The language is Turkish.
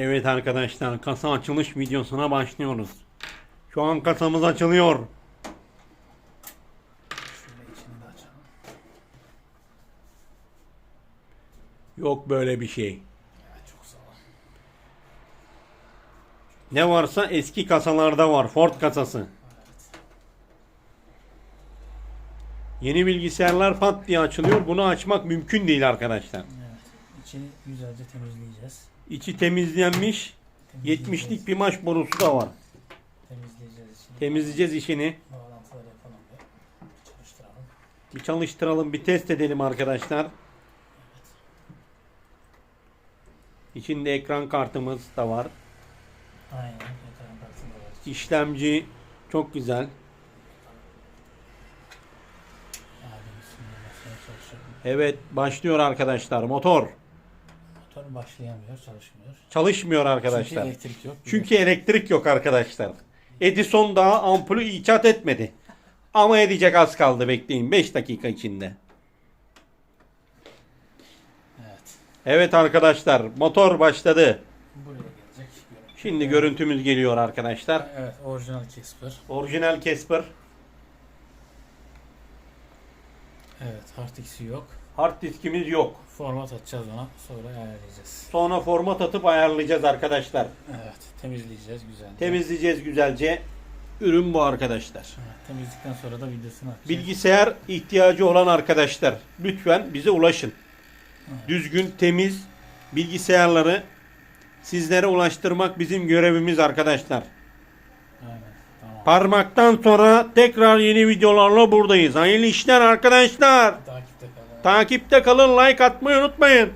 Evet arkadaşlar kasa açılış videosuna başlıyoruz. Şu an kasamız açılıyor. Yok böyle bir şey. Ne varsa eski kasalarda var. Ford kasası. Yeni bilgisayarlar pat diye açılıyor. Bunu açmak mümkün değil arkadaşlar. Evet. İçini güzelce temizleyeceğiz. İçi temizlenmiş. Temizleyeceğiz. 70'lik bir maç borusu da var. Temizleyeceğiz içini. Temizleyeceğiz işini. Bağlantıları yapalım bir. Çalıştıralım. Bir çalıştıralım, bir test edelim arkadaşlar. İçinde ekran kartımız da var. Aynen. Ekran kartında var. İşlemci çok güzel. Evet başlıyor arkadaşlar. Motor Motor başlayamıyor, çalışmıyor. çalışmıyor Çünkü arkadaşlar. elektrik yok. Çünkü elektrik yok arkadaşlar. Edison daha ampulü icat etmedi. Ama edecek az kaldı bekleyin 5 dakika içinde. Evet. Evet arkadaşlar motor başladı. Buraya gelecek. Şimdi görüntümüz geliyor arkadaşlar. Evet, orijinal Casper. Orijinal Casper. Evet, hard X'i yok. Hard diskimiz yok. Format atacağız ona, sonra ayarlayacağız. Sonra format atıp ayarlayacağız arkadaşlar. Evet, temizleyeceğiz güzelce. Temizleyeceğiz güzelce. Ürün bu arkadaşlar. Evet, temizledikten sonra da videosunu atacağız. Bilgisayar ihtiyacı olan arkadaşlar lütfen bize ulaşın. Düzgün, temiz bilgisayarları sizlere ulaştırmak bizim görevimiz arkadaşlar. Parmaktan sonra tekrar yeni videolarla buradayız. Hayırlı işler arkadaşlar. Takipte kalın. Takipte kalın, like atmayı unutmayın.